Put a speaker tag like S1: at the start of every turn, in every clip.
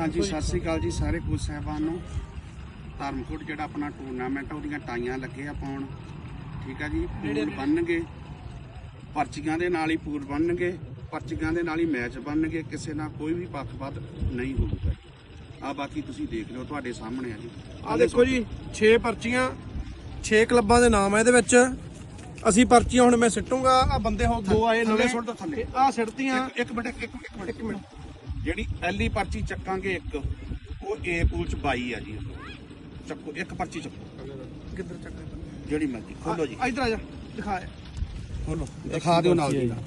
S1: ਹਾਂਜੀ ਸਤਿ ਸ੍ਰੀ ਅਕਾਲ ਜੀ ਸਾਰੇ ਕੋਚ ਸਾਹਿਬਾਨ। ਨੂੰ ਧਰਮਕੋਟ ਜਿਹੜਾ ਆਪਣਾ ਟੂਰਨਾਮੈਂਟ ਆ ਉਹਦੀਆਂ ਟਾਈਆਂ ਲੱਗੇ ਆ ਪਾਉਣ ਠੀਕ ਆ ਜੀ ਪੂਲ ਬਣਨਗੇ। ਪਰਚੀਆਂ ਦੇ ਨਾਲ ਹੀ ਪੂਲ ਬਣਨਗੇ ਪਰਚੀਆਂ ਦੇ ਨਾਲ ਹੀ ਮੈਚ ਬਣਨਗੇ ਕਿਸੇ ਨਾਲ ਕੋਈ ਵੀ ਪੱਖਪਾਤ ਨਹੀਂ ਹੋਊਗਾ। ਆ ਬਾਕੀ ਤੁਸੀਂ ਦੇਖ ਲਓ ਤੁਹਾਡੇ ਸਾਹਮਣੇ ਆ ਜੀ।
S2: ਆ ਦੇਖੋ ਜੀ 6 ਪਰਚੀਆਂ 6 ਕਲੱਬਾਂ ਦੇ ਨਾਮ ਆ ਇਹਦੇ ਵਿੱਚ। ਅਸੀਂ ਪਰਚੀਆਂ ਹੁਣ ਮੈਂ ਸਿੱਟੂਗਾ ਆ ਬੰਦੇ ਹੋ ਦੋ ਆਏ ਨਵੇਂ
S1: ਸੁੱਟ ਥੱਲੇ।
S2: ਆ ਸਿੱਟਤੀਆਂ।
S1: ਇੱਕ ਮਿੰਟ ਇੱਕ ਮਿੰਟ ਇੱਕ ਮਿੰਟ। ਜਿਹੜੀ ਪਹਿਲੀ ਪਰਚੀ ਚੱਕਾਂਗੇ ਇੱਕ ਉਹ ਏ ਪੂਲ ਚ 22 ਆ ਜੀ। ਚੱਕੋ ਇੱਕ ਪਰਚੀ ਚੱਕੋ।
S2: ਕਿੱਧਰ ਚੱਕ
S1: ਜਿਹੜੀ ਮਰਜ਼ੀ ਖੋਲੋ ਜੀ।
S2: ਇਧਰ ਆ ਜਾ ਦਿਖਾ।
S1: ਖੋਲੋ ਦਿਖਾ ਦਿਓ ਨਾਲ ਦੀ ਨਾਲ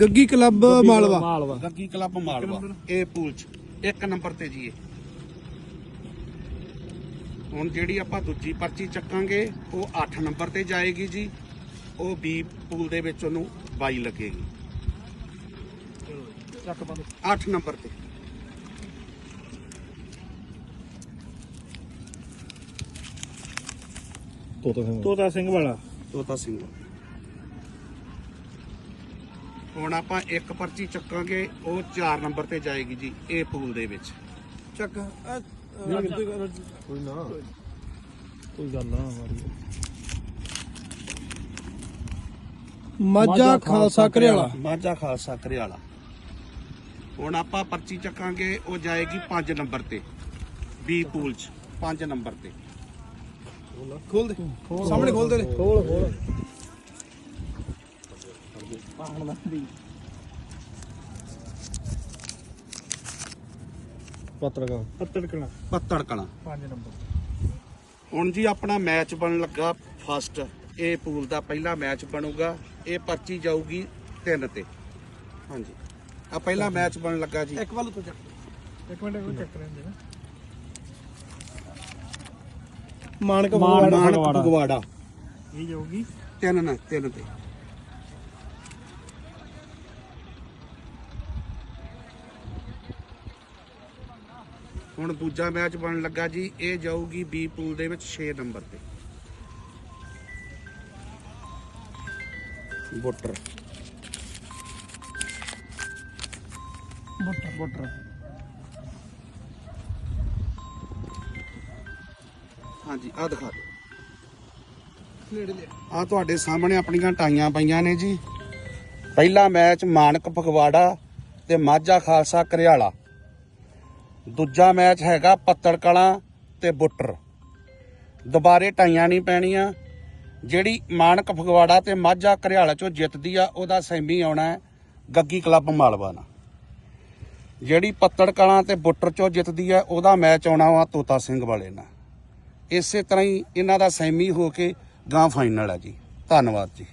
S2: ਗੱਗੀ ਕਲੱਬ ਮਾਲਵਾ।
S1: ਗੱਗੀ ਕਲੱਬ ਮਾਲਵਾ। ਇਹ ਪੂਲ ਚ। ਇੱਕ ਨੰਬਰ ਤੇ ਜੀ ਇਹ। ਹੁਣ ਜਿਹੜੀ ਆਪਾਂ ਦੂਜੀ ਪਰਚੀ ਚੱਕਾਂਗੇ ਉਹ 8 ਨੰਬਰ ਤੇ ਜਾਏਗੀ ਜੀ। ਉਹ ਬੀ ਪੂਲ ਦੇ ਵਿੱਚ ਉਹਨੂੰ 22 ਲੱਗੇਗੀ।
S2: ਚੱਕ ਬੰਦ।
S1: 8 ਨੰਬਰ ਤੇ।
S3: ਤੋਤਾ ਸਿੰਘ ਵਾਲਾ।
S1: ਤੋਤਾ ਸਿੰਘ ਹੁਣ ਆਪਾਂ ਇੱਕ ਪਰਚੀ ਚੱਕਾਂਗੇ ਉਹ 4 ਨੰਬਰ ਤੇ ਜਾਏਗੀ ਜੀ ਇਹ ਪੂਲ ਦੇ ਵਿੱਚ।
S2: ਚੱਕ।
S3: ਕੋਈ ਨਾ। ਕੋਈ ਗੱਲ ਨਾ ਮਾਰੀ
S2: ਮਾਝਾ ਖਾਲਸਾ ਘਰਿਆਲਾ।
S1: ਮਾਝਾ ਖਾਲਸਾ ਘਰਿਆਲਾ। ਹੁਣ ਆਪਾਂ ਪਰਚੀ ਚੱਕਾਂਗੇ ਉਹ ਜਾਏਗੀ 5 ਨੰਬਰ ਤੇ ਬੀ ਪੂਲ ਚ 5 ਨੰਬਰ ਤੇ।
S2: ਖੋਲ ਦੇ ਸਾਹਮਣੇ ਖੋਲ ਦੇ
S3: ਖੋਲ ਖੋਲ। ਪੱਤਰਕਾ ਪੱਤਰਕਾ
S1: ਪੱਤੜ ਕਲਾਂ।
S3: 5 ਨੰਬਰ।
S1: ਹੁਣ ਜੀ ਆਪਣਾ ਮੈਚ ਬਣਨ ਲੱਗਾ ਫਸਟ ਇਹ ਪੂਲ ਦਾ ਪਹਿਲਾ ਮੈਚ ਬਣੂਗਾ ਇਹ ਪਰਚੀ ਜਾਊਗੀ 3 ਤੇ। ਹਾਂਜੀ। ਆ ਪਹਿਲਾ ਮੈਚ ਬਣਨ ਲੱਗਾ ਜੀ।
S2: ਇੱਕ ਵੱਲ ਤੋਂ ਚੱਕ
S3: ਇੱਕ ਮਿੰਟ ਕੋਈ ਚੱਕ ਲੈਂਦੇ ਨਾ।
S2: ਮਾਨਕ
S3: ਮਾਨਕ
S2: ਫਗਵਾੜਾ
S3: ਇਹ ਜਾਊਗੀ।
S1: ਤਿੰਨ ਨਾ ਤਿੰਨ ਤੇ। ਹੁਣ ਦੂਜਾ ਮੈਚ ਬਣਨ ਲੱਗਾ ਜੀ ਇਹ ਜਾਊਗੀ ਬੀ ਪੂਲ ਦੇ ਵਿੱਚ 6 ਨੰਬਰ ਤੇ। ਬੁੱਟਰ
S2: ਬੁੱਟਰ ਬੁੱਟਰ
S1: ਹਾਂਜੀ ਆ ਦਿਖਾ ਦਿਓ। ਆ ਤੁਹਾਡੇ ਸਾਹਮਣੇ ਆਪਣੀਆਂ ਟਾਈਆਂ ਪਈਆਂ ਨੇ ਜੀ। ਪਹਿਲਾ ਮੈਚ ਮਾਨਕ ਫਗਵਾੜਾ ਤੇ ਮਾਝਾ ਖਾਲਸਾ ਘਰਿਆਲਾ ਦੂਜਾ ਮੈਚ ਹੈਗਾ ਪੱਤੜ ਕਲਾਂ ਤੇ ਬੁੱਟਰ। ਦੁਬਾਰੇ ਟਾਈਆਂ ਨਹੀਂ ਪੈਣੀਆਂ। ਜਿਹੜੀ ਮਾਨਕ ਫਗਵਾੜਾ ਤੇ ਮਾਝਾ ਘਰਿਆਲਾ ਚੋਂ ਜਿੱਤਦੀ ਆ ਉਹਦਾ ਸੈਮੀ ਆਉਣਾ ਹੈ ਗੱਗੀ ਕਲੱਬ ਮਾਲਵਾ ਨਾਲ। ਜਿਹੜੀ ਪੱਤੜ ਕਲਾਂ ਤੇ ਬੁੱਟਰ ਚੋਂ ਜਿੱਤਦੀ ਹੈ, ਉਹਦਾ ਮੈਚ ਆਉਣਾ ਵਾ ਤੋਤਾ ਸਿੰਘ ਵਾਲੇ ਨਾਲ। ਇਸੇ ਤਰ੍ਹਾਂ ਹੀ ਇਹਨਾਂ ਦਾ ਸੈਮੀ ਹੋ ਕੇ ਗਾਂ ਫਾਈਨਲ ਹੈ ਜੀ। ਧੰਨਵਾਦ ਜੀ।